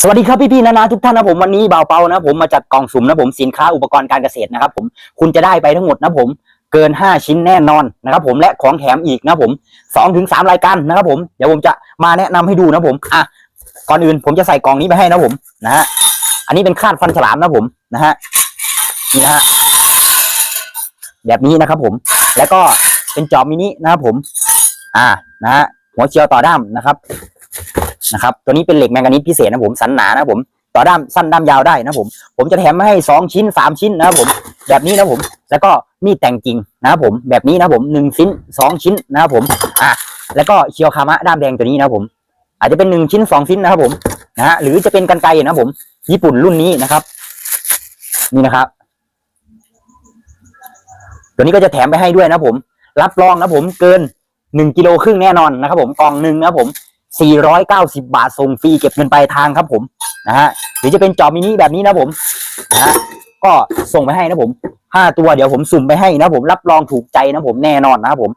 สวัสดีครับพี่ๆนะนะทุกท่านนะผมวันนี้เบาเปานะผมมาจากกล่องสุ่มนะผมสินค้าอุปกรณ์การเกษตรนะครับผมคุณจะได้ไปทั้งหมดนะผมเกิน 5 ชิ้นแน่นอนนะครับผมและของแถมอีกนะผม2ถึง3รายการนะครับผมเดี๋ยวผมจะมาแนะนำให้ดูนะผมอะก่อนอื่นผมจะใส่กล่องนี้ไปให้นะผมนะฮะอันนี้เป็นคาดฟันฉลามนะผมนะฮะนี่นะฮะแบบนี้นะครับผมแล้วก็เป็นจอบมินินะครับผม อ่านะฮะหัวเชียวต่อด้ามนะครับ นะครับตัวนี้เป็นเหล็กแมงกานีสพิเศษนะผมสันหนานะผมต่อด้ามสั้นด้ามยาวได้นะผม ผมจะแถมมาให้สองชิ้นสามชิ้นนะครับผม แบบนี้นะผม แล้วก็มีดแต่งกิ่งนะครับผม แบบนี้นะผมหนึ่งชิ้นสองชิ้นนะครับผม อะ แล้วก็เชียวคามะด้ามแดงตัวนี้นะผม อาจจะเป็นหนึ่งชิ้นสองชิ้นนะครับผม นะฮะ หรือจะเป็นกันไกนะผม ญี่ปุ่นรุ่นนี้นะครับ นี่นะครับ ตัวนี้ก็จะแถมไปให้ด้วยนะผม รับรองนะผมเกินหนึ่งกิโลครึ่งแน่นอนนะครับผม กล่องหนึ่งนะผม 490 บาทส่งฟรีเก็บเงินปลายทางครับผมนะฮะหรือจะเป็นจอมินิแบบนี้นะผมนะฮะก็ส่งไปให้นะผมห้าตัวเดี๋ยวผมสุ่มไปให้นะผมรับรองถูกใจนะผมแน่นอนนะครับผม